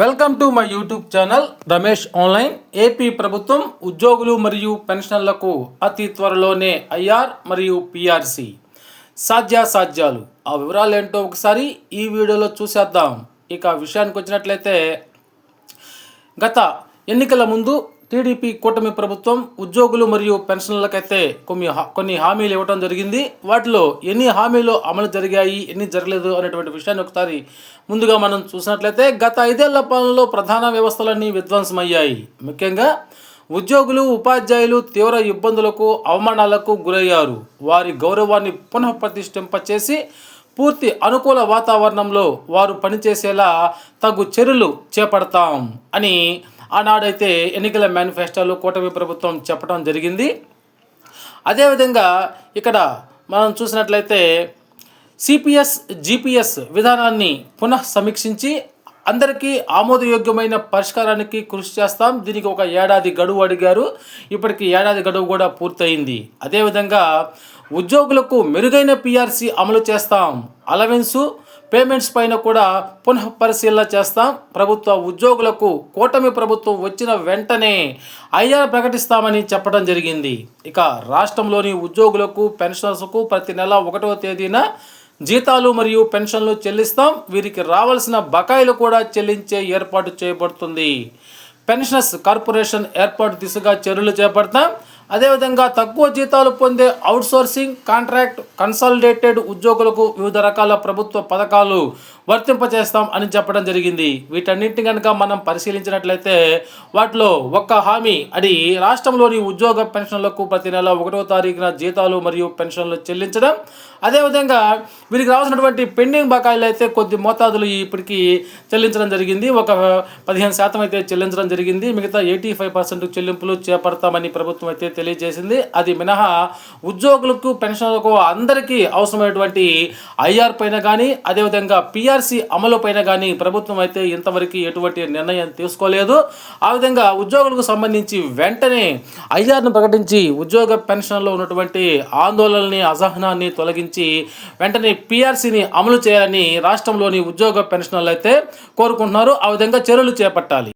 Welcome to my YouTube channel Ramesh online AP ప్రభుత్వం ఉద్యోగులు మరియు పెన్షనర్లకు అతి త్వరలోనే ఐఆర్ మరియు పిఆర్సి సాధ్యాసాధ్యాలు. ఆ వివరాలు ఏంటో ఒకసారి ఈ వీడియోలో చూసేద్దాం. ఇక విషయానికి వచ్చినట్లయితే గత ఎన్నికల ముందు టీడీపీ కూటమి ప్రభుత్వం ఉద్యోగులు మరియు పెన్షన్లకైతే కొన్ని హా- కొన్ని హామీలు ఇవ్వడం జరిగింది. వాటిలో ఎన్ని హామీలు అమలు జరిగాయి ఎన్ని జరగలేదు అనేటువంటి విషయాన్ని ఒకసారి ముందుగా మనం చూసినట్లయితే గత ఐదేళ్ళ పాలనలో ప్రధాన వ్యవస్థలన్నీ విధ్వంసమయ్యాయి. ముఖ్యంగా ఉద్యోగులు ఉపాధ్యాయులు తీవ్ర ఇబ్బందులకు అవమానాలకు గురయ్యారు. వారి గౌరవాన్ని పునఃప్రతిష్ఠింపచేసి పూర్తి అనుకూల వాతావరణంలో వారు పనిచేసేలా తగు చర్యలు చేపడతాం అని ఆనాడైతే ఎన్నికల మేనిఫెస్టోలో కూటమి ప్రభుత్వం చెప్పడం జరిగింది. అదేవిధంగా ఇక్కడ మనం చూసినట్లయితే సిపిఎస్ జిపిఎస్ విధానాన్ని పునః సమీక్షించి అందరికీ ఆమోదయోగ్యమైన పరిష్కారానికి కృషి చేస్తాం. దీనికి ఒక ఏడాది గడువు అడిగారు. ఇప్పటికి ఏడాది గడువు కూడా పూర్తయింది. అదేవిధంగా ఉద్యోగులకు మెరుగైన పిఆర్సి అమలు చేస్తాం. అలవెన్సు పేమెంట్స్ పైన కూడా పునః పరిశీలన చేస్తాం. ప్రభుత్వ ఉద్యోగులకు కూటమి ప్రభుత్వం వచ్చిన వెంటనే ఐఆర్ ప్రకటిస్తామని చెప్పడం జరిగింది. ఇక రాష్ట్రంలోని ఉద్యోగులకు పెన్షనర్స్కు ప్రతి నెల ఒకటవ తేదీన జీతాలు మరియు పెన్షన్లు చెల్లిస్తాం. వీరికి రావాల్సిన బకాయిలు కూడా చెల్లించే ఏర్పాటు చేయబడుతుంది. పెన్షనర్స్ కార్పొరేషన్ ఏర్పాటు దిశగా చర్యలు చేపడతాం. అదేవిధంగా తక్కువ జీతాలు పొందే అవుట్సోర్సింగ్ కాంట్రాక్ట్ కన్సాలిడేటెడ్ ఉద్యోగులకు వివిధ రకాల ప్రభుత్వ పథకాలు వర్తింపజేస్తాం అని చెప్పడం జరిగింది. వీటన్నింటిని కనుక మనం పరిశీలించినట్లయితే వాటిలో ఒక్క హామీ అది రాష్ట్రంలోని ఉద్యోగ పెన్షన్లకు ప్రతి నెల ఒకటో తారీఖున జీతాలు మరియు పెన్షన్లు చెల్లించడం. అదేవిధంగా వీరికి రావాల్సినటువంటి పెండింగ్ బకాయిలు అయితే కొద్ది మోతాదులు ఇప్పటికీ చెల్లించడం జరిగింది. ఒక పదిహేను శాతం అయితే చెల్లించడం జరిగింది. మిగతా ఎయిటీ ఫైవ్ పర్సెంట్ చెల్లింపులు చేపడతామని ప్రభుత్వం అయితే తెలియజేసింది. అది మినహా ఉద్యోగులకు పెన్షన్లకు అందరికీ అవసరమైనటువంటి ఐఆర్ పైన కానీ అదేవిధంగా పిఆర్సీ అమలు పైన కానీ ప్రభుత్వం అయితే ఇంతవరకు ఎటువంటి నిర్ణయం తీసుకోలేదు. ఆ విధంగా ఉద్యోగులకు సంబంధించి వెంటనే ఐఆర్ను ప్రకటించి ఉద్యోగ పెన్షన్లో ఉన్నటువంటి ఆందోళనని అసహనాన్ని తొలగించి వెంటనే పిఆర్సీని అమలు చేయాలని రాష్ట్రంలోని ఉద్యోగ పెన్షనర్లు అయితే కోరుకుంటున్నారు. ఆ విధంగా చర్యలు చేపట్టాలి.